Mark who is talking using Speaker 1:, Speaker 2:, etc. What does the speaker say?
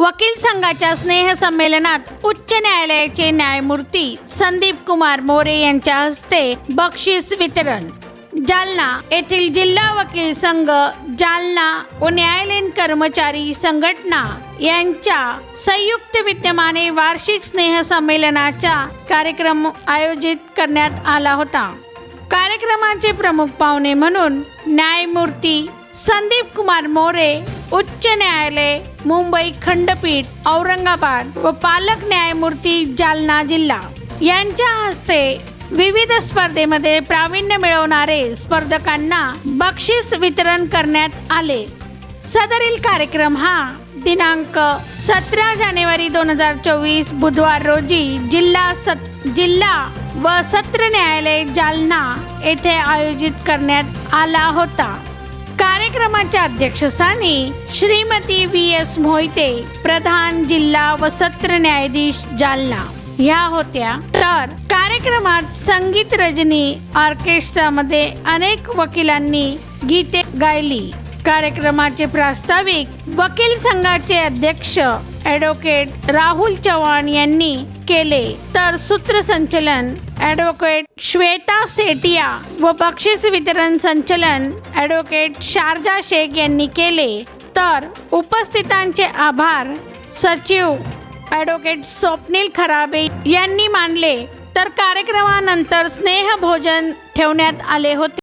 Speaker 1: वकील संघाच्या स्नेहसंमेलनात उच्च न्यायालयाचे न्यायमूर्ती संदीप कुमार मोरे यांच्या हस्ते बक्षीस वितरण. जालना येथील जिल्हा वकील संघ जालना व न्यायालयीन कर्मचारी संघटना यांच्या संयुक्त विद्यमाने वार्षिक स्नेहसंमेलनाचा कार्यक्रम आयोजित करण्यात आला होता. कार्यक्रमाचे प्रमुख पाहुणे म्हणून न्यायमूर्ती संदीप कुमार मोरे उच्च न्यायालय मुंबई खंडपीठ औरंगाबाद व पालक न्यायमूर्ती जालना जिल्हा. यांच्या हस्ते विविध स्पर्धेमध्ये प्रावीण्य मिळवणारे स्पर्धकांना बक्षीस वितरण करण्यात आले. सदरील कार्यक्रम हा दिनांक सतरा जानेवारी दोन हजार चोवीस बुधवार रोजी जिल्हा सत जिल्हा व सत्र न्यायालय जालना येथे आयोजित करण्यात आला होता. कार्यक्रमाच्या अध्यक्षस्थानी श्रीमती व्ही. एस. मोहिते प्रधान जिल्हा व सत्र न्यायाधीश जालना. ह्या होत्या. तर कार्यक्रमात संगीत रजनी ऑर्केस्ट्रामध्ये अनेक वकिलांनी गीते गायली. कार्यक्रमाचे प्रास्ताविक वकील संघाचे अध्यक्ष ॲडव्होकेट राहुल चव्हाण यांनी केले. तर सूत्रसंचलन ॲडव्होकेट श्वेता सेटिया व बक्षीस वितरण संचलन ॲडव्होकेट शारजा शेख यांनी केले. तर उपस्थितांचे आभार सचिव ॲडव्होकेट स्वप्नील खराबे यांनी मानले. तर कार्यक्रमानंतर स्नेहभोजन ठेवण्यात आले होते.